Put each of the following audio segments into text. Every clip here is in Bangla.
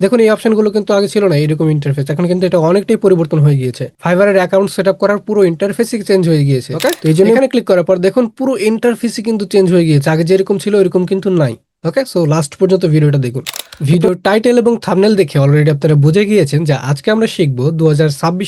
দেখুন এই অপশনগুলো কিন্তু আগে ছিল না এরকম ইন্টারফেস এখন কিন্তু এটা অনেকটাই পরিবর্তন হয়ে গিয়েছে। ফাইবারের অ্যাকাউন্ট সেট আপ করার পুরো ইন্টারফেসই চেঞ্জ হয়ে গিয়েছে। ওকে তো এই জন্য এখানে ক্লিক করার পর দেখুন পুরো ইন্টারফেসই কিন্তু চেঞ্জ হয়ে গিয়েছে। আগে যেরকম ছিল এরকম কিন্তু নাই। ওকে সো লাস্ট পর্যন্ত ভিডিওটা দেখুন। ভিডিও টাইটেল এবং থামনেল দেখে অলরেডি আপনারা বুঝে গিয়েছেন যে আজকে আমরা শিখব দু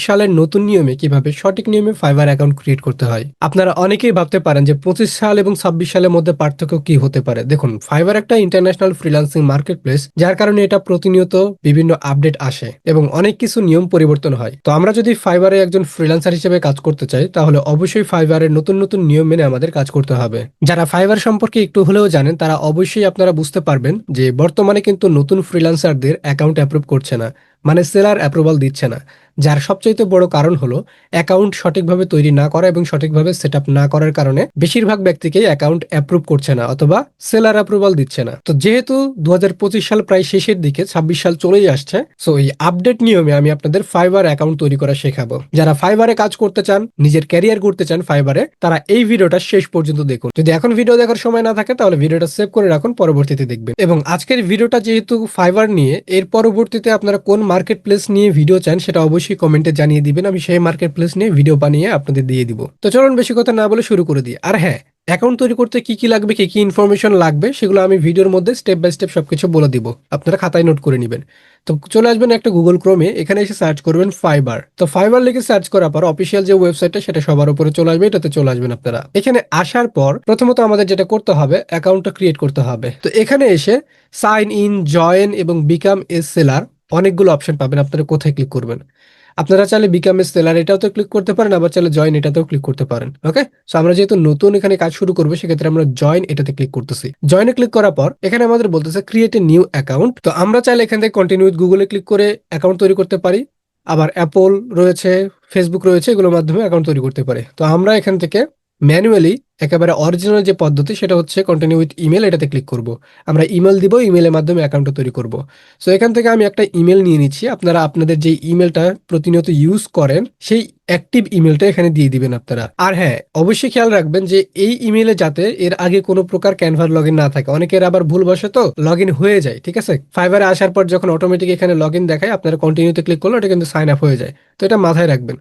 সালের নতুন নিয়মে কীভাবে সঠিক নিয়মে ফাইবার অ্যাকাউন্ট ক্রিয়েট করতে হয়। আপনারা অনেকেই ভাবতে পারেন যে পঁচিশ সাল এবং ছাব্বিশ সালের মধ্যে পার্থক্য কি হতে পারে। দেখুন ফাইবার একটা ইন্টারন্যাশনাল ফ্রিল্যান্সিং মার্কেট প্লেস যার কারণে এটা প্রতিনিয়ত বিভিন্ন আপডেট আসে এবং অনেক কিছু নিয়ম পরিবর্তন হয়। তো আমরা যদি ফাইবারে একজন ফ্রিল্যান্সার হিসেবে কাজ করতে চাই, তাহলে অবশ্যই ফাইবারের নতুন নতুন নিয়ম মেনে আমাদের কাজ করতে হবে। যারা ফাইবার সম্পর্কে একটু হলেও জানেন, তারা অবশ্যই আপনারা বুঝতে পারবেন যে বর্তমানে কিন্তু নতুন ফ্রিলান্সারদের অ্যাকাউন্ট অ্যাপ্রুভ করছে না। মানে সেলার অ্যাপ্রুভাল দিচ্ছে না। যার সবচাইতে বড় কারণ হলো অ্যাকাউন্ট সঠিকভাবে তৈরি না করা এবং সঠিকভাবে সেট না করার কারণে বেশিরভাগ ব্যক্তিকেই অ্যাকাউন্ট অ্যাপ্রুভ করছে না অথবা সেলার অ্যাপ্রুভাল দিচ্ছে না। তো যেহেতু দুই হাজার পঁচিশ সাল প্রায় শেষের দিকে, ছাব্বিশ সাল চলেই আসছে সো এই আপডেট নিয়মে আমি আপনাদের ফাইবার অ্যাকাউন্ট তৈরি করা শেখাবো। যারা ফাইবারে কাজ করতে চান, নিজের ক্যারিয়ার করতে চান ফাইবারে তারা এই ভিডিওটা শেষ পর্যন্ত দেখুন। যদি এখন ভিডিও দেখার সময় না থাকে, তাহলে ভিডিওটা সেভ করে রাখুন, পরবর্তীতে দেখবেন। এবং আজকের ভিডিওটা যেহেতু ফাইবার নিয়ে, এর পরবর্তীতে আপনারা কোন মার্কেট প্লেস নিয়ে ভিডিও চান, সেটা অবশ্যই কমেন্টে জানিয়ে দিবেন। আমি সেই মার্কেট প্লেস নিয়ে ভিডিও বানিয়ে আপনাদের দিয়ে দিব। তো চলুন বেশি কথা না বলে শুরু করে দিই। আর হ্যাঁ অ্যাকাউন্ট তৈরি করতে কি কি লাগবে, কি কি ইনফরমেশন লাগবে, সেগুলো আমি ভিডিওর মধ্যে স্টেপ বাই স্টেপ সবকিছু বলে দিব। আপনারা খাতায় নোট করে নেবেন। তো চলে আসবেন একটা গুগল ক্রোমে এখানে এসে সার্চ করবেন ফাইবার তো ফাইবার লিখে সার্চ করার পর অফিসিয়াল যে ওয়েবসাইটটা সেটা সবার উপরে চলে আসবে, এটাতে চলে আসবেন আপনারা। এখানে আসার পর প্রথমত আমাদের যেটা করতে হবে অ্যাকাউন্টটা ক্রিয়েট করতে হবে। তো এখানে এসে সাইন ইন জয়েন এবং বিকাম এ সেলার অনেকগুলো অপশন পাবেন। আপনারা কোথায় ক্লিক করবেন? আপনারা চাইলে বিকাম এ সেলার তো ক্লিক করতে পারেন, আবার চাইলে জয়েন এটাতেও ক্লিক করতে পারেন ওকে সো আমরা যেহেতু নতুন এখানে কাজ শুরু করব, সেক্ষেত্রে আমরা জয়েন এটাতে ক্লিক করতেছি। জয়েনে ক্লিক করার পর, এখানে আমাদের বলতেছে ক্রিয়েট এ নিউ অ্যাকাউন্ট তো আমরা চাইলে এখান থেকে কন্টিনিউ গুগলে ক্লিক করে অ্যাকাউন্ট তৈরি করতে পারি। আবার অ্যাপল রয়েছে ফেসবুক রয়েছে, এগুলোর মাধ্যমে অ্যাকাউন্ট তৈরি করতে পারে। তো আমরা এখান থেকে ম্যানুয়ালি একেবারে অরিজিনাল যে পদ্ধতি, সেটা হচ্ছে কন্টিনিউ উইথ ইমেল এটাতে ক্লিক করব। আমরা ইমেল দিব ইমেলের মাধ্যমে অ্যাকাউন্টটা তৈরি করব। সো এখান থেকে আমি একটা ইমেল নিয়ে নিচ্ছি। আপনারা আপনাদের যে ইমেলটা প্রতিনিয়ত ইউজ করেন, সেই অ্যাক্টিভ ইমেলটা এখানে দিয়ে দিবেন আপনারা। আর হ্যাঁ অবশ্যই খেয়াল রাখবেন যে এই ইমেলে যাতে এর আগে কোনো প্রকার ক্যানভার লগ না থাকে। অনেকের আবার ভুলবশত লগ হয়ে যায়, ঠিক আছে? ফাইবারে আসার পর যখন অটোমেটিক এখানে লগ দেখায়, আপনারা কন্টিনিউতে ক্লিক করলে এটা কিন্তু সাইন আপ হয়ে যায়। তো এটা মাথায় রাখবেন।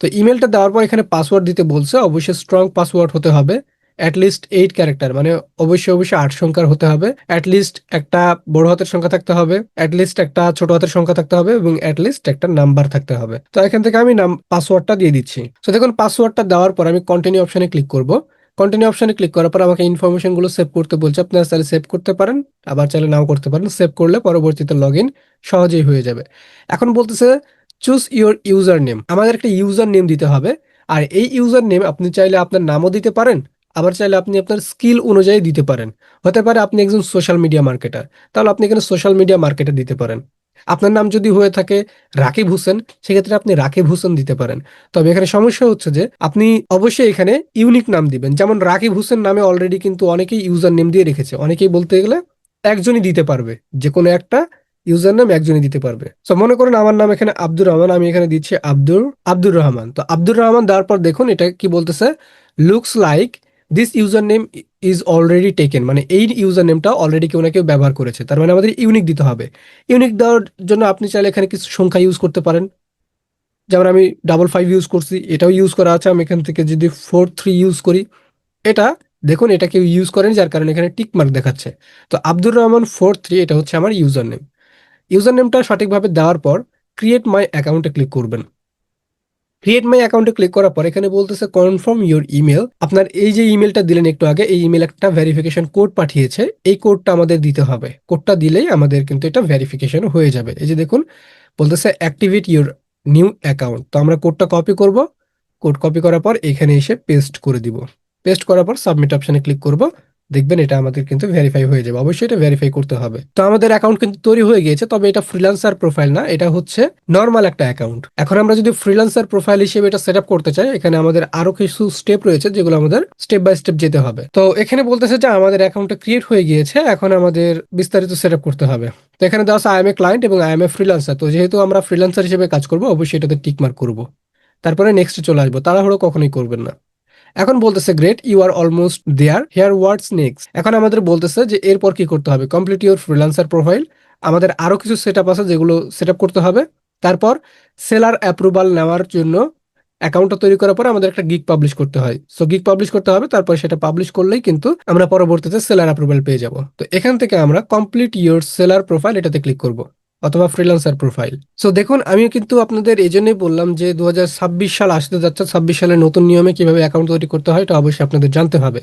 তো ইমেলটা দেওয়ার পর এখানে পাসওয়ার্ড দিতে বলছে। অবশ্যই স্ট্রং পাসওয়ার্ড হতে হবে। অ্যাটলিস্ট এইট ক্যারেক্টার মানে অবশ্যই অবশ্যই আট সংখ্যার হতে হবে। অ্যাটলিস্ট একটা বড় হাতের সংখ্যা থাকতে হবে অ্যাটলিস্ট একটা ছোট হাতের সংখ্যা থাকতে হবে এবং অ্যাটলিস্ট একটা নাম্বার থাকতে হবে। তো এখান থেকে আমি নাম পাসওয়ার্ডটা দিয়ে দিচ্ছি। তো দেখুন পাসওয়ার্ডটা দেওয়ার পর আমি কন্টিনিউ অপশনে ক্লিক করব। কন্টিনিউ অপশনে ক্লিক করার পর আমাকে ইনফরমেশনগুলো সেভ করতে বলছে। আপনারা চাইলে সেভ করতে পারেন, আবার চাইলে নাও করতে পারেন। সেভ করলে পরবর্তীতে লগ সহজেই হয়ে যাবে। এখন বলতেছে চুজ ইউর ইউজার নেম আমাদের একটা ইউজার নেম দিতে হবে। আর এই ইউজার নেম আপনি চাইলে আপনার নামও দিতে পারেন আবার চাইলে আপনি আপনার স্কিল অনুযায়ী দিতে পারেন। হতে পারে আপনি একজন সোশ্যাল মিডিয়া মার্কেটার তাহলে আপনি এখানে সোশ্যাল মিডিয়া মার্কেটার দিতে পারেন। আপনার নাম যদি হয়ে থাকে রাকিব হোসেন, সেক্ষেত্রে আপনি রাকিব হোসেন দিতে পারেন। তবে এখানে সমস্যা হচ্ছে যে, আপনি অবশ্যই এখানে ইউনিক নাম দিবেন। যেমন রাকিব হোসেন নামে অলরেডি কিন্তু অনেকেই ইউজার নেম দিয়ে রেখেছে। অনেকেই বলতে গেলে একজনই দিতে পারবে। যে কোনো একটা ইউজার নাম একজনই দিতে পারবে। তো মনে করেন আমার নাম এখানে আব্দুর রহমান, আমি এখানে দিচ্ছি আব্দুর আব্দুর রহমান। তো আব্দুর রহমান দেওয়ার পর দেখুন এটা কি বলতেছে looks like this user name is already taken মানে এই ইউজার নেমটা অলরেডি কেউ না কেউ ব্যবহার করেছে। তার মানে আমাদের ইউনিক দিতে হবে। ইউনিক দেওয়ার জন্য আপনি চাইলে এখানে কিছু সংখ্যা ইউজ করতে পারেন। যেমন আমি ডাবল ফাইভ ইউজ করছি, এটাও ইউজ করা আছে। আমি এখান থেকে যদি ফোর থ্রি ইউজ করি, এটা দেখুন, এটা কেউ ইউজ করেন, যার কারণে এখানে টিক মার্ক দেখাচ্ছে। তো আব্দুর রহমান ফোর থ্রি এটা হচ্ছে আমার ইউজার নেম ইউজার নেমটা সঠিকভাবে দেওয়ার পর ক্রিয়েট মাই অ্যাকাউন্টে ক্লিক করবেন। ক্রিয়েট মাই অ্যাকাউন্টে ক্লিক করার পর এখানে বলতেছে কনফার্ম ইউর ইমেল আপনার এই যে ইমেলটা দিলেন একটু আগে, এই ইমেল একটা ভেরিফিকেশন কোড পাঠিয়েছে। এই কোডটা আমাদের দিতে হবে। কোডটা দিলেই আমাদের কিন্তু এটা ভেরিফিকেশন হয়ে যাবে। এই যে দেখুন, বলতেছে অ্যাক্টিভেট ইউর নিউ অ্যাকাউন্ট তো আমরা কোডটা কপি করব। কোড কপি করার পর এখানে এসে পেস্ট করে দিব। পেস্ট করার পর সাবমিট অপশানে ক্লিক করব। দেখবেন এটা আমাদের কিন্তু ভেরিফাই হয়ে যাবে। অবশ্যই এটা ভেরিফাই করতে হবে। তো আমাদের অ্যাকাউন্ট কিন্তু তৈরি হয়ে গিয়েছে, তবে এটা ফ্রিল্যান্সার প্রোফাইল না, এটা হচ্ছে নর্মাল একটা অ্যাকাউন্ট এখন আমরা যদি ফ্রিল্যান্সার প্রোফাইল হিসেবে এটা সেট করতে চাই, এখানে আমাদের আরও কিছু স্টেপ রয়েছে যেগুলো আমাদের স্টেপ বাই স্টেপ যেতে হবে। তো এখানে বলতেছে যে আমাদের অ্যাকাউন্টটা ক্রিয়েট হয়ে গিয়েছে, এখন আমাদের বিস্তারিত সেট করতে হবে। তো এখানে দেওয়া আছে আই এম এ ক্লায়েন্ট এবং আই এম এ ফ্রিল্যান্সার তো যেহেতু আমরা ফ্রিল্যান্সার হিসেবে কাজ করব, অবশ্যই এটাতে টিকমার্ক করব। তারপরে নেক্সট চলে আসব, তাড়াহুড়ো কখনোই করবেন না। এখন বলতেছে great you are almost there here words next এখন আমাদের বলতেছে যে, এরপর কি করতে হবে? কমপ্লিট ইউর ফ্রিল্যান্সার প্রোফাইল আমাদের আরও কিছু সেট আছে যেগুলো সেট করতে হবে। তারপর সেলার অ্যাপ্রুভাল নেওয়ার জন্য অ্যাকাউন্টটা তৈরি করার পর আমাদের একটা গিক পাবলিশ করতে হয়। সো গিগ পাবলিশ করতে হবে, তারপর সেটা পাবলিশ করলেই কিন্তু আমরা পরবর্তীতে সেলার অ্যাপ্রুভাল পেয়ে যাব। তো এখান থেকে আমরা কমপ্লিট ইউর সেলার প্রোফাইল এটাতে ক্লিক করব। অথবা ফ্রিল্যান্সার প্রোফাইল সো দেখুন আমি কিন্তু আপনাদের এই জন্যই বললাম যে দু সাল আসতে যাচ্ছে, ছাব্বিশ সালের নতুন নিয়মে কীভাবে অ্যাকাউন্ট তৈরি করতে হয়, এটা অবশ্যই আপনাদের জানতে হবে।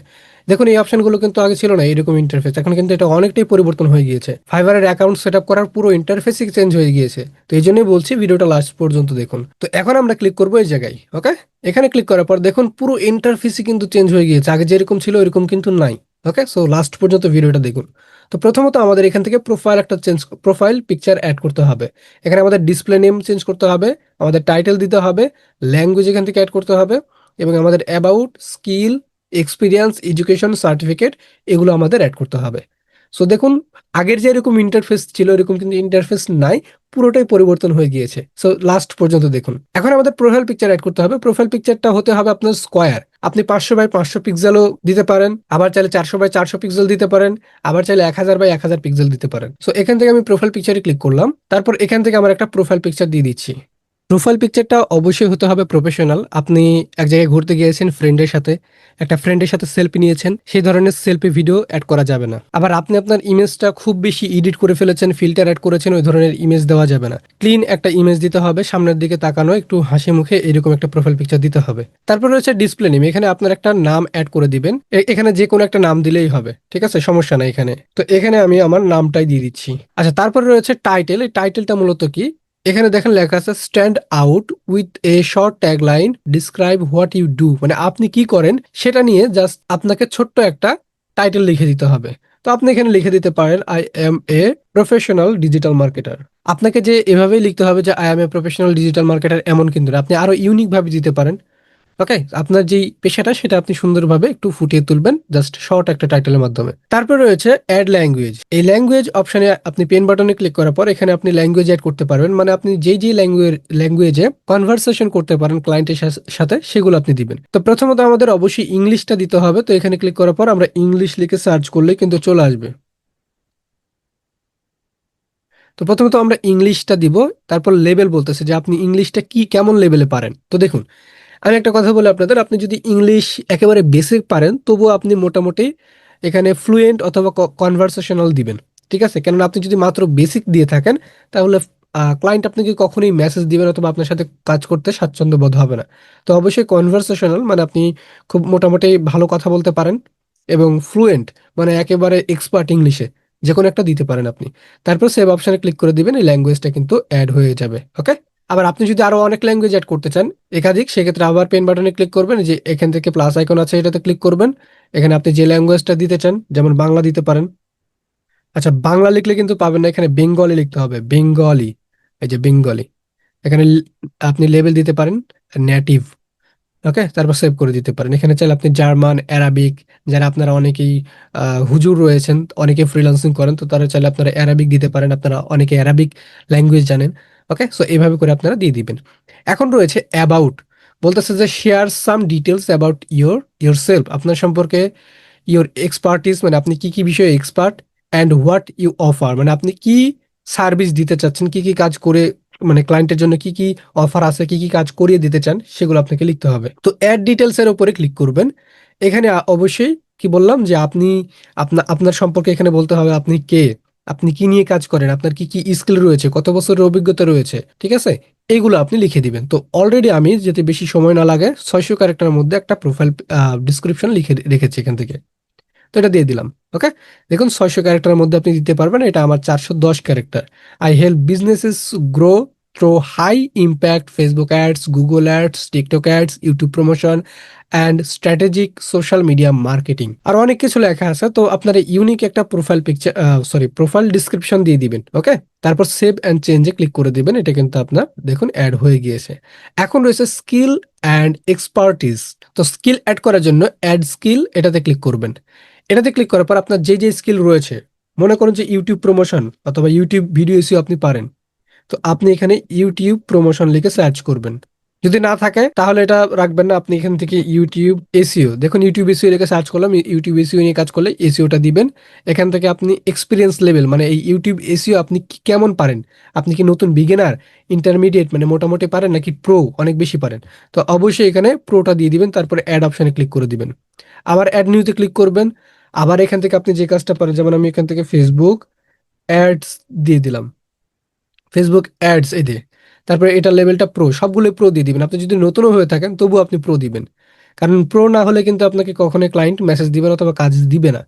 দেখুন, এই অপশনগুলো কিন্তু আগে ছিল না এরকম ইন্টারফেস এখন কিন্তু এটা অনেকটাই পরিবর্তন হয়ে গিয়েছে। ফাইবারের অ্যাকাউন্ট সেট করার পুরো ইন্টারফেসই চেঞ্জ হয়ে গিয়েছে। তো এই জন্যই বলছি ভিডিওটা লাস্ট পর্যন্ত দেখুন। তো এখন আমরা ক্লিক করব এই জায়গায় ওকে এখানে ক্লিক করার পর দেখুন, পুরো ইন্টারফেসই কিন্তু চেঞ্জ হয়ে গিয়েছে। আগে যেরকম ছিল এরকম কিন্তু নাই। ওকে সো লাস্ট পর্যন্ত ভিডিওটা দেখুন। তো প্রথমত আমাদের এখান থেকে প্রোফাইল একটা চেঞ্জ প্রোফাইল পিকচার অ্যাড করতে হবে। এখানে আমাদের ডিসপ্লে নেম চেঞ্জ করতে হবে, আমাদের টাইটেল দিতে হবে ল্যাঙ্গুয়েজ এখান থেকে অ্যাড করতে হবে, এবং আমাদের about skill experience education certificate এগুলো আমাদের অ্যাড করতে হবে। সো দেখুন, আগের যে এরকম ইন্টারফেস ছিল, এরকম কিন্তু ইন্টারফেস নাই, পুরোটাই পরিবর্তন হয়ে গিয়েছে। সো লাস্ট পর্যন্ত দেখুন। এখন আমাদের প্রোফাইল পিকচার অ্যাড করতে হবে। প্রোফাইল পিকচারটা হতে হবে আপনার স্কোয়ার আপনি পাঁচশো বাই পাঁচশো পিক্সেলও দিতে পারেন, আবার চাইলে চারশো বাই চারশো পিক্সেল দিতে পারেন, আবার চাইলে এক হাজার বাই এক হাজার পিক্সেল দিতে পারেন। সো এখান থেকে আমি প্রোফাইল পিকচারে ক্লিক করলাম। তারপর এখান থেকে আমার একটা প্রোফাইল পিকচার দিয়ে দিচ্ছি। প্রোফাইল পিকচারটা অবশ্যই হতে হবে প্রফেশনাল। আপনি এক জায়গায় ঘুরতে গিয়েছেন ফ্রেন্ডের সাথে, একটা ফ্রেন্ডের সাথে সেলফি নিয়েছেন, সেই ধরনের সেলফি ভিডিও অ্যাড করা যাবে না। আবার আপনি আপনার ইমেজটা খুব বেশি এডিট করে ফেলেছেন ফিল্টার অ্যাড করেছেন, ওই ধরনের ইমেজ দেওয়া যাবে না। ক্লিন একটা ইমেজ দিতে হবে, সামনের দিকে তাকানো, একটু হাসি মুখে এরকম একটা প্রোফাইল পিকচার দিতে হবে। তারপর রয়েছে ডিসপ্লে নেম এখানে আপনার একটা নাম অ্যাড করে দিবেন। এখানে যে কোনো একটা নাম দিলেই হবে, ঠিক আছে? সমস্যা নাই এখানে। তো এখানে আমি আমার নামটাই দিয়ে দিচ্ছি। আচ্ছা তারপরে রয়েছে টাইটেল এই টাইটেলটা মূলত কি? এখানে দেখেন লেখা আছে stand out with a short tagline describe what you do মানে আপনি কি করেন, সেটা নিয়ে জাস্ট আপনাকে ছোট্ট একটা টাইটেল লিখে দিতে হবে। তো আপনি এখানে লিখে দিতে পারেন I am a professional digital marketer আপনাকে যে এভাবেই লিখতে হবে যে I am a professional digital marketer এমন কিন্তু আপনি আরও ইউনিক ভাবে দিতে পারেন। ওকে আপনার যেই পেশাটা সেটা আপনি সুন্দরভাবে একটু ফুটিয়ে তুলবেন জাস্ট শর্ট একটা টাইটেলের মাধ্যমে। তারপর রয়েছে অ্যাড ল্যাঙ্গুয়েজ এই ল্যাঙ্গুয়েজ অপশনে আপনি পেন বাটনে ক্লিক করার পর এখানে আপনি ল্যাঙ্গুয়েজ অ্যাড করতে পারবেন মানে আপনি যেই যেই ল্যাঙ্গুয়েজ ল্যাঙ্গুয়েজে কনভারসেশন করতে পারেন ক্লায়েন্টের সাথে সেগুলো আপনি দিবেন। তো প্রথমত আমাদের অবশ্যই ইংলিশটা দিতে হবে, তো এখানে ক্লিক করার পর আমরা ইংলিশ লিখে সার্চ করলে কিন্তু চলে আসবে। তো প্রথমত আমরা ইংলিশটা দিব, তারপর লেভেল বলতেছে যে আপনি ইংলিশটা কি, কেমন লেভেলে পারেন। তো দেখুন আমি একটা কথা বলি আপনাদের, আপনি যদি ইংলিশ একেবারে বেসিক পারেন, তবুও আপনি মোটামুটি এখানে ফ্লুয়েন্ট অথবা কনভারসেশনাল দিবেন, ঠিক আছে? কেননা আপনি যদি মাত্র বেসিক দিয়ে থাকেন, তাহলে ক্লায়েন্ট আপনাকে কখনোই মেসেজ দিবেন অথবা আপনার সাথে কাজ করতে স্বাচ্ছন্দ্য বোধ হবে না। তো অবশ্যই কনভারসেশনাল মানে আপনি খুব মোটামুটি ভালো কথা বলতে পারেন এবং ফ্লুয়েন্ট মানে একেবারে এক্সপার্ট ইংলিশে যে কোনো একটা দিতে পারেন আপনি। তারপর সেভ অপশানে ক্লিক করে দিবেন, এই ল্যাঙ্গুয়েজটা কিন্তু অ্যাড হয়ে যাবে ওকে আবার আপনি যদি আরও অনেক ল্যাঙ্গুয়েজ অ্যাড করতে চান, একাধিক, সেক্ষেত্রে আবার পেন বাটনে ক্লিক করবেন যে এখান থেকে প্লাস আইকন আছে এটাতে ক্লিক করবেন। এখানে আপনি যে ল্যাঙ্গুয়েজটা দিতে চান, যেমন বাংলা দিতে পারেন। আচ্ছা বাংলা লিখলে কিন্তু পাবেন না, এখানে বেঙ্গলি লিখতে হবে বেঙ্গলি এই যে বেঙ্গলি এখানে আপনি লেভেল দিতে পারেন নেটিভ ওকে তারপর সেভ করে দিতে পারেন। এখানে চাইলে আপনি জার্মান অ্যারাবিক যারা আপনারা অনেকেই হুজুর রয়েছেন অনেকে ফ্রিল্যান্সিং করেন, তো তারা চাইলে আপনারা অ্যারাবিক দিতে পারেন। আপনারা অনেকে অ্যারাবিক ল্যাঙ্গুয়েজ জানেন। ওকে সো এইভাবে করে আপনারা দিয়ে দিবেন। এখন রয়েছে অ্যাবাউট বলতেছে যে share some details about your yourself আপনার সম্পর্কে ইয়োর এক্সপার্টিস মানে আপনি কি কি বিষয়ে expert and what you offer মানে আপনি কি সার্ভিস দিতে চাচ্ছেন, কি কি কাজ করে মানে ক্লায়েন্টের জন্য কি কি অফার আছে, কি কি কাজ করিয়ে দিতে চান, সেগুলো আপনাকে লিখতে হবে। তো অ্যাড ডিটেলস এর উপরে ক্লিক করবেন। এখানে অবশ্যই কি বললাম যে আপনি আপনার আপনার সম্পর্কে এখানে বলতে হবে আপনি কে, আপনি কি নিয়ে কাজ করেন, আপনার কি কি স্কিল রয়েছে, কত বছরের অভিজ্ঞতা রয়েছে, ঠিক আছে? এইগুলো আপনি লিখে দিবেন। তো অলরেডি আমি, যাতে বেশি সময় না লাগে, ছয়শো ক্যারেক্টারের মধ্যে একটা প্রোফাইল ডিসক্রিপশন লিখে রেখেছি এখান থেকে। তো এটা দিয়ে দিলাম ওকে দেখুন ছয়শো ক্যারেক্টারের মধ্যে আপনি দিতে পারবেন, এটা আমার চারশো দশ character I help businesses grow through high impact Facebook ads Google ads TikTok ads YouTube promotion and strategic social media marketing আর অনেক কিছু লেখা আছে, তো আপনারা ইউনিক একটা profile picture sorry profile description দিয়ে দিবেন ওকে তারপর সেভ অ্যান্ড চেঞ্জে ক্লিক করে দিবেন, এটা কিন্তু আপনার, দেখুন অ্যাড হয়ে গিয়েছে। এখন রয়েছে স্কিল অ্যান্ড এক্সপার্টিস তো স্কিল অ্যাড করার জন্য অ্যাড স্কিল এটাতে ক্লিক করবেন। এটাতে ক্লিক করার পর আপনার যে যে স্কিল রয়েছে, মনে করুন যে ইউটিউব প্রমোশন অথবা ইউটিউব ভিডিও এসিও আপনি পারেন, তো আপনি এখানে ইউটিউব প্রমোশন লিখে সার্চ করবেন। যদি না থাকে, তাহলে এটা রাখবেন না, আপনি এখান থেকে ইউটিউব এসিও দেখুন ইউটিউব এসিও লিখে সার্চ করলাম ইউটিউব এসিও নিয়ে কাজ করলে এসিওটা দিবেন। এখান থেকে আপনি এক্সপিরিয়েন্স লেভেল মানে এই ইউটিউব এসিও আপনি কেমন পারেন? আপনি কি নতুন বিগিনার ইন্টারমিডিয়েট মানে মোটামুটি পারেন নাকি প্রো অনেক বেশি পারেন? তো অবশ্যই এখানে প্রোটা দিয়ে দিবেন, তারপরে অ্যাড অপশানে ক্লিক করে দিবেন। আবার অ্যাড নিউতে ক্লিক করবেন আবার এখান থেকে আপনি যে কাজটা পারেন, যেমন আমি এখান থেকে ফেসবুক অ্যাডস দিয়ে দিলাম। ফেসবুক অ্যাডস এই দিয়ে তারপরে এটা লেভেলটা প্রো সবগুলো প্রো দিয়ে দিবেন। আপনি যদি নতুনও হয়ে থাকেন, তবুও আপনি প্রো দিবেন। কারণ প্রো না হলে কিন্তু আপনাকে কখনোই ক্লায়েন্ট মেসেজ দিবে না অথবা কাজ দিবে না।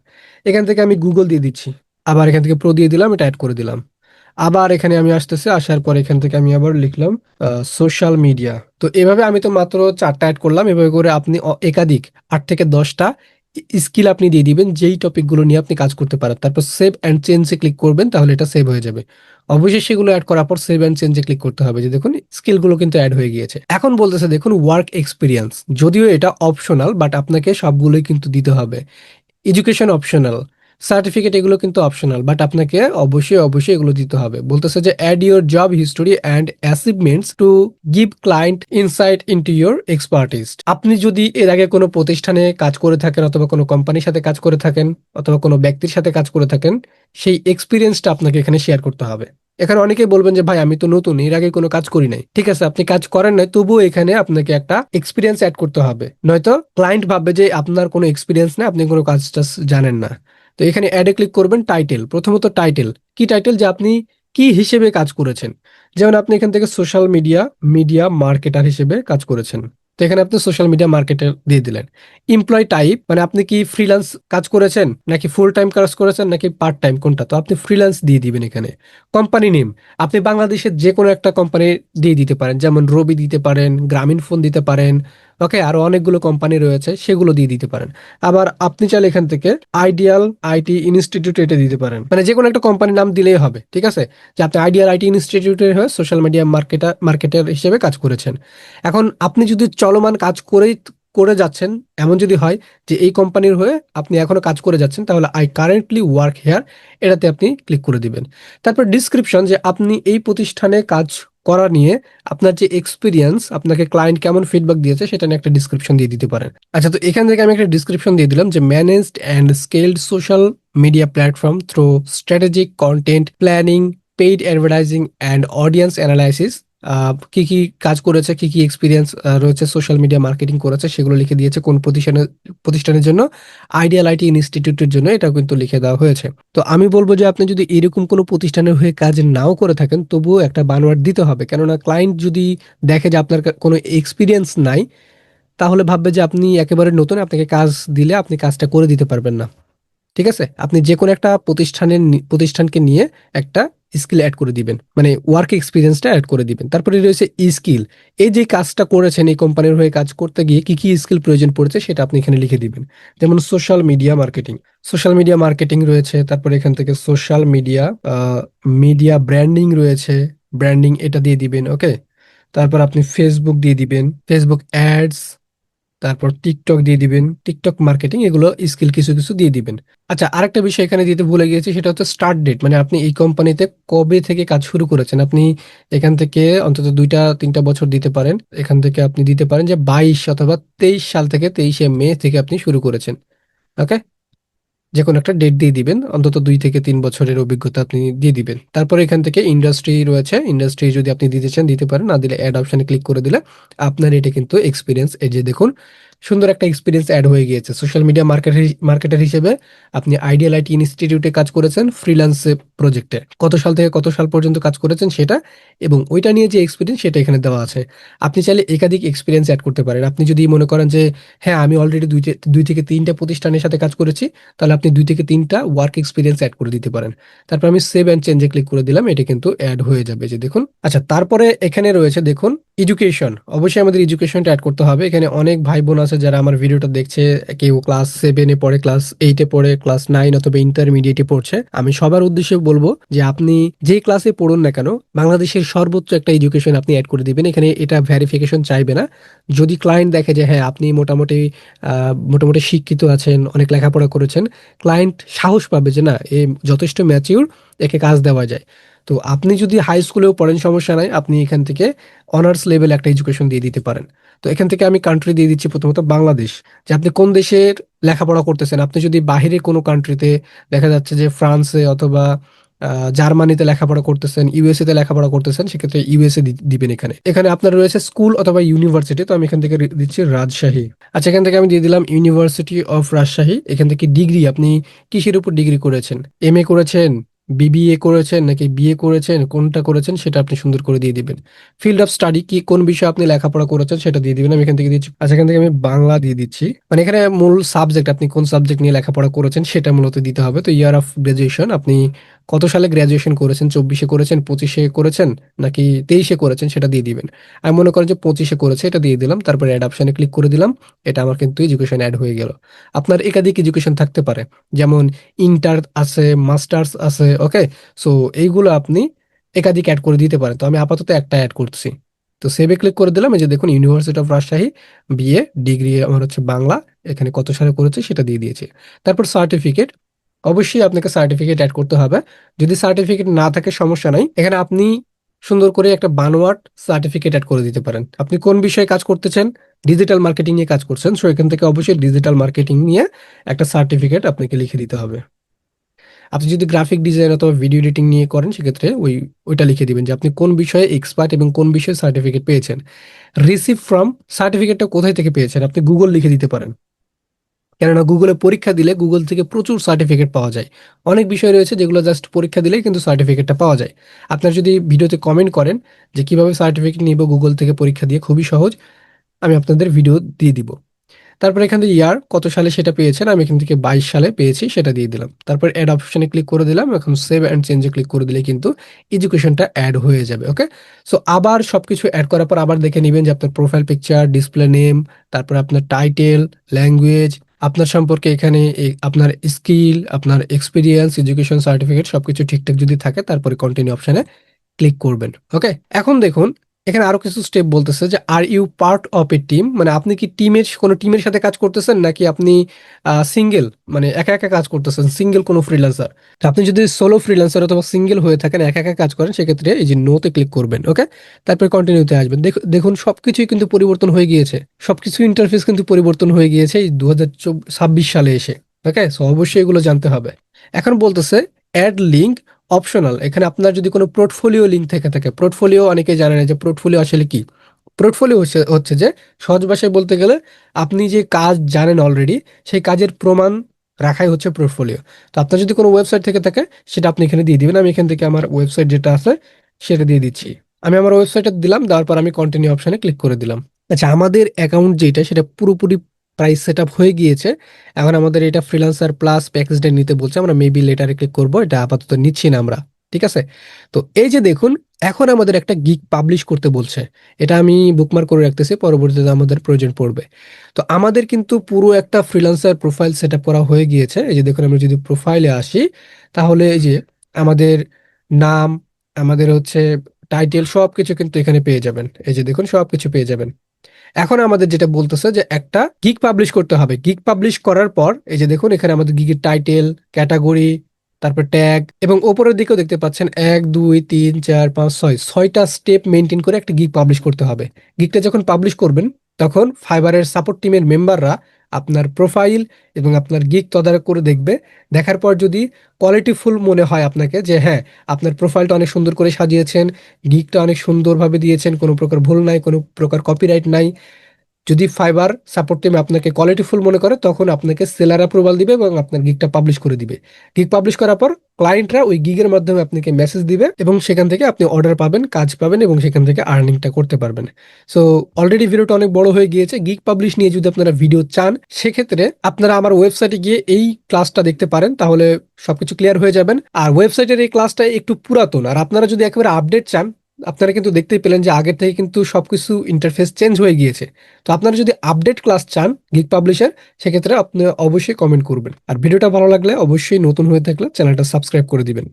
এখান থেকে আমি গুগল দিয়ে দিচ্ছি। আবার এখান থেকে প্রো দিয়ে দিলাম, এটা অ্যাড করে দিলাম। আবার এখানে আমি আসতেছি, আসার পর এখান থেকে আমি আবার লিখলাম সোশ্যাল মিডিয়া তো এভাবে আমি তো মাত্র চারটা অ্যাড করলাম। এভাবে করে আপনি একাধিক, আট থেকে দশটা স্কিল আপনি দিয়ে দিবেন, যেই টপিকগুলো নিয়ে আপনি কাজ করতে পারেন। তারপর সেভ অ্যান্ড চেঞ্জে ক্লিক করবেন, তাহলে এটা সেভ হয়ে যাবে। অবশ্যই সেগুলো অ্যাড করার পর সেভ অ্যান্ড চেঞ্জে ক্লিক করতে হবে। যে দেখুন স্কিলগুলো কিন্তু অ্যাড হয়ে গিয়েছে। এখন বলতেছে, দেখুন ওয়ার্ক এক্সপিরিয়েন্স যদিও এটা অপশনাল বাট আপনাকে সবগুলোই কিন্তু দিতে হবে। এডুকেশন অপশনাল সার্টিফিকেট এগুলো কিন্তু অপশনাল বাট আপনাকে অবশ্যই অবশ্যই এগুলো দিতে হবে। বলতেছে যে add your job history and achievements to give client insight into your expertise আপনি যদি এর আগে কোনো প্রতিষ্ঠানে কাজ করে থাকেন অথবা কোনো কোম্পানির সাথে কাজ করে থাকেন অথবা কোনো ব্যক্তির সাথে কাজ করে থাকেন, সেই এক্সপিরিয়েন্সটা আপনাকে এখানে শেয়ার করতে হবে। এখানে অনেকেই বলবেন যে, ভাই, আমি তো নতুন, এর আগে কোনো কাজ করি নাই। ঠিক আছে, আপনি কাজ করেন নাই, তবুও এখানে আপনাকে একটা এক্সপিরিয়েন্স অ্যাড করতে হবে। নয়তো ক্লায়েন্ট ভাববে যে, আপনার কোনো এক্সপিরিয়েন্স নেই, আপনি কোনো কাজ টাজ জানেন না। তো এখানে অ্যাডে ক্লিক করবেন টাইটেল প্রথমত টাইটেল কি টাইটেল যে আপনি কি হিসেবে কাজ করেছেন। যেমন আপনি এখান থেকে সোশ্যাল মিডিয়া মিডিয়া মার্কেটার হিসেবে কাজ করেছেন। তো এখানে আপনি সোশ্যাল মিডিয়া মার্কেটার দিয়ে দিলেন। এমপ্লয় টাইপ মানে আপনি কি ফ্রিল্যান্স কাজ করেছেন, নাকি ফুল টাইম কাজ করেছেন, নাকি পার্ট টাইম কোনটা? তো আপনি ফ্রিল্যান্স দিয়ে দিবেন এখানে। কোম্পানি নেম আপনি বাংলাদেশের যে কোনো একটা কোম্পানি দিয়ে দিতে পারেন। যেমন রবি দিতে পারেন, গ্রামীণ ফোন দিতে পারেন ওকে, আরও অনেকগুলো কোম্পানি রয়েছে, সেগুলো দিয়ে দিতে পারেন। আবার আপনি চাইলে এখান থেকে আইডিয়াল আইটি ইনস্টিটিউট এটা দিতে পারেন। মানে যে কোনো একটা কোম্পানির নাম দিলেই হবে, ঠিক আছে? যে আপনি আইডিয়াল আইটি ইনস্টিটিউটের হয়ে সোশ্যাল মিডিয়া মার্কেটার মার্কেটার হিসেবে কাজ করেছেন। এখন আপনি যদি চলমান কাজ করেই, করে যাচ্ছেন, এমন যদি হয় যে এই কোম্পানির হয়ে আপনি এখনও কাজ করে যাচ্ছেন, তাহলে আই কারেন্টলি ওয়ার্ক হেয়ার, এটাতে আপনি ক্লিক করে দিবেন। তারপর ডিসক্রিপশন যে আপনি এই প্রতিষ্ঠানে কাজ করা নিয়ে আপনার যে এক্সপিরিয়েন্স আপনাকে ক্লায়েন্ট কেমন ফিডব্যাক দিয়েছে সেটা নিয়ে একটা ডিসক্রিপশন দিয়ে দিতে পারেন। আচ্ছা তো এখান থেকে আমি একটা ডিসক্রিপশন দিয়ে দিলাম যে managed and scaled social media platform through strategic content planning paid advertising and audience analysis কি কি কাজ করেছে, কি কি এক্সপিরিয়েন্স রয়েছে সোশ্যাল মিডিয়া মার্কেটিং করেছে, সেগুলো লিখে দিয়েছে, কোন প্রতিষ্ঠানের প্রতিষ্ঠানের জন্য আইডিয়াল আইটি ইনস্টিটিউটের জন্য এটা কিন্তু লিখে দেওয়া হয়েছে। তো আমি বলব যে আপনি যদি এরকম কোনো প্রতিষ্ঠানের হয়ে কাজ নাও করে থাকেন, তবুও একটা বানোয়াট দিতে হবে। কেননা ক্লায়েন্ট যদি দেখে যে আপনার কোনো এক্সপিরিয়েন্স নাই, তাহলে ভাববে যে আপনি একেবারে নতুন, আপনাকে কাজ দিলে আপনি কাজটা করে দিতে পারবেন না। ঠিক আছে? আপনি যে কোনো একটা প্রতিষ্ঠানের প্রতিষ্ঠানকে নিয়ে একটা স্কিল অ্যাড করে দিবেন। মানে ওয়ার্ক এক্সপিরিয়েন্সটা অ্যাড করে দিবেন। তারপরে রয়েছে স্কিল এই যে কাজটা করেছেন, এই কোম্পানির হয়ে কাজ করতে গিয়ে কি কি স্কিল প্রয়োজন পড়েছে সেটা আপনি এখানে লিখে দিবেন। যেমন social media marketing social media marketing রয়েছে, তারপরে এখান থেকে সোশ্যাল মিডিয়া মিডিয়া ব্র্যান্ডিং রয়েছে। ব্র্যান্ডিং এটা দিয়ে দিবেন ওকে তারপর আপনি ফেসবুক দিয়ে দিবেন। ফেসবুক অ্যাডস তারপর টিকটক দিয়ে দিবেন টিকটক মার্কেটিং এগুলো স্কিল কিছু কিছু দিয়ে দিবেন। আচ্ছা আরেকটা বিষয় এখানে দিতে ভুলে গিয়েছি, সেটা হচ্ছে স্টার্ট ডেট মানে আপনি এই কোম্পানিতে কবে থেকে কাজ শুরু করেছেন? আপনি এখান থেকে অন্তত দুইটা, তিনটা বছর দিতে পারেন। এখান থেকে আপনি দিতে পারেন যে বাইশ অথবা তেইশ সাল থেকে তেইশে মে থেকে আপনি শুরু করেছেন। ওকে যে কোনো একটা ডেট দিয়ে দিবেন। অন্তত দুই থেকে তিন বছরের অভিজ্ঞতা আপনি দিয়ে দিবেন। তারপরে এখান থেকে ইন্ডাস্ট্রি রয়েছে। ইন্ডাস্ট্রি যদি আপনি দিতে চান, দিতে পারেন। না দিলে অ্যাড অপশানে ক্লিক করে দিলে আপনার এটা কিন্তু এক্সপিরিয়েন্স এই যে দেখুন সুন্দর একটা এক্সপিরিয়েন্স অ্যাড হয়ে গিয়েছে। সোশ্যাল মিডিয়া মার্কেট মার্কেটার হিসেবে আপনি আইডিয়াল আইটি ইনস্টিটিউটে কাজ করেছেন ফ্রিল্যান্স প্রজেক্টে কত সাল থেকে কত সাল পর্যন্ত কাজ করেছেন সেটা এবং ওইটা নিয়ে যে এক্সপিরিয়েন্স সেটা এখানে দেওয়া আছে। আপনি চাইলে একাধিক এক্সপিরিয়েন্স অ্যাড করতে পারেন। আপনি যদি মনে করেন যে হ্যাঁ আমি অলরেডি দুই দুই থেকে তিনটা প্রতিষ্ঠানের সাথে কাজ করেছি, তাহলে আপনি দুই থেকে তিনটা ওয়ার্ক এক্সপিরিয়েন্স অ্যাড করে দিতে পারেন। তারপর আমি সেভ অ্যান্ড চেঞ্জে ক্লিক করে দিলাম, এটা কিন্তু অ্যাড হয়ে যাবে যে দেখুন। আচ্ছা তারপরে এখানে রয়েছে দেখুন এডুকেশন অবশ্যই আমাদের এডুকেশনটা অ্যাড করতে হবে। এখানে অনেক ভাই বোন আছে যারা আমার ভিডিওটা দেখছে, কেউ ক্লাস সেভেনে পড়ে ক্লাস এইটে পড়ে ক্লাস নাইন অথবা ইন্টারমিডিয়েটে পড়ছে, আমি সবার উদ্দেশ্যে বলব যে আপনি যে ক্লাসে পড়ুন না কেন, বাংলাদেশের সর্বোচ্চ একটা এডুকেশন আপনি অ্যাড করে দিবেন। এখানে এটা ভেরিফিকেশন চাইবে না। যদি ক্লায়েন্ট দেখে যে হ্যাঁ আপনি মোটামুটি মোটামুটি শিক্ষিত আছেন, অনেক লেখাপড়া করেছেন ক্লায়েন্ট সাহস পাবে যে, না, এ যথেষ্ট ম্যাচিউর একে কাজ দেওয়া যায়। তো আপনি যদি হাই স্কুলেও পড়েন, সমস্যা নাই, আপনি এখান থেকে অনার্স লেভেল একটা এডুকেশন দিয়ে দিতে পারেন। তো এখান থেকে আমি কান্ট্রি দিয়ে দিচ্ছি প্রথমত বাংলাদেশ, যে আপনি কোন দেশের লেখাপড়া করতেছেন? আপনি যদি বাহিরে কোনো কান্ট্রিতে দেখা যাচ্ছে যে ফ্রান্সে অথবা জার্মানিতে লেখাপড়া করতেছেন ইউএসএ তে লেখাপড়া করতেছেন, সেক্ষেত্রে ইউএসএ দিবেন এখানে। এখানে আপনার রয়েছে স্কুল অথবা ইউনিভার্সিটি তো আমি এখান থেকে দিচ্ছি রাজশাহী। আচ্ছা এখান থেকে আমি দিয়ে দিলাম ইউনিভার্সিটি অফ রাজশাহী এখান থেকে ডিগ্রি আপনি কিসের উপর ডিগ্রি করেছেন? এম এ করেছেন? বিবিএ করেছেন নাকি বিএ করেছেন, কোনটা করেছেন সেটা আপনি সুন্দর করে দিয়ে দিবেন। ফিল্ড অফ স্টাডি কি, কোন বিষয়ে আপনি লেখাপড়া করেছেন সেটা দিয়ে দিবেন, আমি এখান থেকে দিচ্ছি। আচ্ছা এখান থেকে আমি বাংলা দিয়ে দিচ্ছি। মানে এখানে মূল সাবজেক্ট আপনি কোন সাবজেক্ট নিয়ে লেখাপড়া করেছেন সেটা মূলত দিতে হবে। তো ইয়ার অফ গ্রাজুয়েশন আপনি কত সালে গ্রাজুয়েশন করেছেন? চব্বিশে করেছেন? পঁচিশে করেছেন? নাকি তেইশে করেছেন? সেটা দিয়ে দিবেন। আমি মনে করেন যে পঁচিশে করেছে, এটা দিয়ে দিলাম। তারপরে অ্যাড অপশনে ক্লিক করে দিলাম। এটা আমার কিন্তু এডুকেশন অ্যাড হয়ে গেল। আপনার একাধিক এডুকেশন থাকতে পারে। যেমন ইন্টার আছে মাস্টার্স আছে ওকে সো এইগুলো আপনি একাধিক অ্যাড করে দিতে পারেন। তো আমি আপাতত একটা অ্যাড করছি। তো সেভে ক্লিক করে দিলাম। এই যে দেখুন university of Rajshahi BA degree আমার হচ্ছে বাংলা। এখানে কত সালে করেছে সেটা দিয়ে দিয়েছে। তারপর সার্টিফিকেট অবশ্যই আপনাকে সার্টিফিকেট অ্যাড করতে হবে। যদি সার্টিফিকেট না থাকে, সমস্যা নাই। এখানে আপনি সুন্দর করে একটা বানোয়াট সার্টিফিকেট অ্যাড করে দিতে পারেন। আপনি কোন বিষয়ে কাজ করতেছেন? ডিজিটাল মার্কেটিং নিয়ে কাজ করছেন। সো এখান থেকে অবশ্যই ডিজিটাল মার্কেটিং নিয়ে একটা সার্টিফিকেট আপনাকে লিখে দিতে হবে। আপনি যদি গ্রাফিক ডিজাইন অথবা ভিডিও এডিটিং নিয়ে করেন, সেক্ষেত্রে ওই, ওইটা লিখে দিবেন যে আপনি কোন বিষয়ে এক্সপার্ট এবং কোন বিষয়ে সার্টিফিকেট পেয়েছেন। রিসিভ ফ্রম সার্টিফিকেটটা কোথায় থেকে পেয়েছেন? আপনি গুগল লিখে দিতে পারেন। কেননা গুগলে পরীক্ষা দিলে গুগল থেকে প্রচুর সার্টিফিকেট পাওয়া যায়। অনেক বিষয় রয়েছে যেগুলো জাস্ট পরীক্ষা দিলেই কিন্তু সার্টিফিকেটটা পাওয়া যায়। আপনার যদি ভিডিওতে কমেন্ট করেন যে কীভাবে সার্টিফিকেট নিব গুগল থেকে পরীক্ষা দিয়ে, খুবই সহজ। আমি আপনাদের ভিডিও দিয়ে দিব। তারপর এখান থেকে ইয়ার কত সালে সেটা পেয়েছেন? আমি এখান থেকে বাইশ সালে পেয়েছি, সেটা দিয়ে দিলাম। তারপর অ্যাড অপশনে ক্লিক করে দিলাম। এখন সেভ অ্যান্ড চেঞ্জে ক্লিক করে দিলে কিন্তু এডুকেশনটা অ্যাড হয়ে যাবে ওকে সো আবার সব কিছু অ্যাড করার পর আবার দেখে নেবেন যে আপনার প্রোফাইল পিকচার ডিসপ্লে নেম তারপর আপনার টাইটেল ল্যাঙ্গুয়েজ আপনার সম্পর্কে এখানে আপনার স্কিল, আপনার এক্সপিরিয়েন্স এডুকেশন সার্টিফিকেট সবকিছু ঠিকঠাক যদি থাকে, তারপরে কন্টিনিউ অপশানে ক্লিক করবেন। ওকে এখন দেখুন এখানে আরও কিছু স্টেপ বলতেছে যে are you part of a team মানে আপনি কি টিমের কোনো টিমের সাথে কাজ করতেছেন, নাকি আপনি সিঙ্গেল মানে একা একা কাজ করতেছেন সিঙ্গেল কোনো ফ্রিল্যান্সার আপনি যদি সোলো ফ্রিল্যান্সার অথবা সিঙ্গেল হয়ে থাকেন, একা একা কাজ করেন, সেক্ষেত্রে এই যে নোতে ক্লিক করবেন ওকে তারপরে কন্টিনিউতে আসবেন। দেখ- দেখুন সবকিছুই কিন্তু পরিবর্তন হয়ে গিয়েছে। সবকিছু ইন্টারফেস কিন্তু পরিবর্তন হয়ে গিয়েছে এই দু সালে এসে ওকে সো অবশ্যই এগুলো জানতে হবে। এখন বলতেছে অ্যাড লিঙ্ক অপশনাল এখানে আপনার যদি কোনো পোর্টফোলিও লিঙ্ক থেকে থাকে পোর্টফোলিও অনেকে জানে না যে পোর্টফোলিও আসলে কি। পোর্টফোলিও হচ্ছে যে সহজ ভাষায় বলতে গেলে আপনি যে কাজ জানেন অলরেডি সেই কাজের প্রমাণ রাখাই হচ্ছে পোর্টফোলিও তো আপনার যদি কোনো ওয়েবসাইট থেকে থাকে, সেটা আপনি এখানে দিয়ে দিবেন। আমি এখান থেকে আমার ওয়েবসাইট যেটা আছে, সেটা দিয়ে দিচ্ছি। আমি আমার ওয়েবসাইটে দিলাম, দেওয়ার পর আমি কন্টিনিউ অপশানে ক্লিক করে দিলাম। আচ্ছা আমাদের অ্যাকাউন্ট যেটা, সেটা পুরোপুরি প্রাইস সেট আপ হয়ে গিয়েছে। এখন আমাদের এটা ফ্রিল্যান্সার প্লাস প্যাকেজটা নিতে বলছে। আমরা মেবি লেটারে ক্লিক করব। এটা আপাতত নিচ্ছি না আমরা। ঠিক আছে? তো এই যে দেখুন, এখন আমাদের একটা গিগ পাবলিশ করতে বলছে। এটা আমি বুকমার্ক করে রাখতেছি। পরবর্তীতে আমাদের প্রয়োজন পড়বে। তো আমাদের কিন্তু পুরো একটা ফ্রিল্যান্সার প্রোফাইল সেট করা হয়ে গিয়েছে। এই যে দেখুন, আমরা যদি প্রোফাইলে আসি, তাহলে এই যে আমাদের নাম, আমাদের হচ্ছে টাইটেল সবকিছু কিন্তু এখানে পেয়ে যাবেন। এই যে দেখুন, সবকিছু পেয়ে যাবেন। এখন আমাদের যেটা বলতেছে যে একটা গিক পাবলিশ করতে হবে। গিক পাবলিশ করার পর, এই যে দেখুন, এখানে আমাদের গিগের টাইটেল ক্যাটাগরি তারপর ট্যাগ এবং ওপরের দিকেও দেখতে পাচ্ছেন, এক, দুই, তিন, চার, পাঁচ, ছয়। ছয়টা স্টেপ মেনটেন করে একটা গিক পাবলিশ করতে হবে। গিকটা যখন পাবলিশ করবেন তখন ফাইবারের সাপোর্ট টিমের মেম্বাররা আপনার প্রোফাইল এবং আপনার গিক তদারক করে দেখবে। দেখার পর যদি কোয়ালিটিফুল মনে হয় আপনাকে যে হ্যাঁ আপনার প্রোফাইলটা অনেক সুন্দর করে সাজিয়েছেন, গিকটা অনেক সুন্দরভাবে দিয়েছেন, কোনো প্রকার ভুল নাই, কোনো প্রকার কপিরাইট নাই যদি ফাইবার সাপোর্ট টিম আপনাকে কোয়ালিটিফুল মনে করে, তখন আপনাকে সেলার অ্যাপ্রুভাল দিবে এবং আপনার গিগটা পাবলিশ করে দিবে। গিগ পাবলিশ করার পর ক্লায়েন্টরা ওই গিগের মাধ্যমে আপনাকে মেসেজ দিবে এবং সেখান থেকে আপনি অর্ডার পাবেন, কাজ পাবেন এবং সেখান থেকে আর্নিংটা করতে পারবেন। সো অলরেডি ভিডিওটা অনেক বড় হয়ে গিয়েছে। গিগ পাবলিশ নিয়ে যদি আপনারা ভিডিও চান, সেক্ষেত্রে আপনারা আমার ওয়েবসাইটে গিয়ে এই ক্লাসটা দেখতে পারেন, তাহলে সবকিছু ক্লিয়ার হয়ে যাবেন। আর ওয়েবসাইটের এই ক্লাসটা একটু পুরাতন। আর আপনারা যদি একেবারে আপডেট চান আপনারা কিন্তু দেখতেই পেলেন যে আগের থেকে কিন্তু সবকিছু ইন্টারফেস চেঞ্জ হয়ে গিয়েছে। তো আপনারা যদি আপডেট ক্লাস চান গিক পাবলিশার সেক্ষেত্রে আপনি অবশ্যই কমেন্ট করবেন। আর ভিডিওটা ভালো লাগলে অবশ্যই নতুন হয়ে থাকলে চ্যানেলটা সাবস্ক্রাইব করে দিবেন।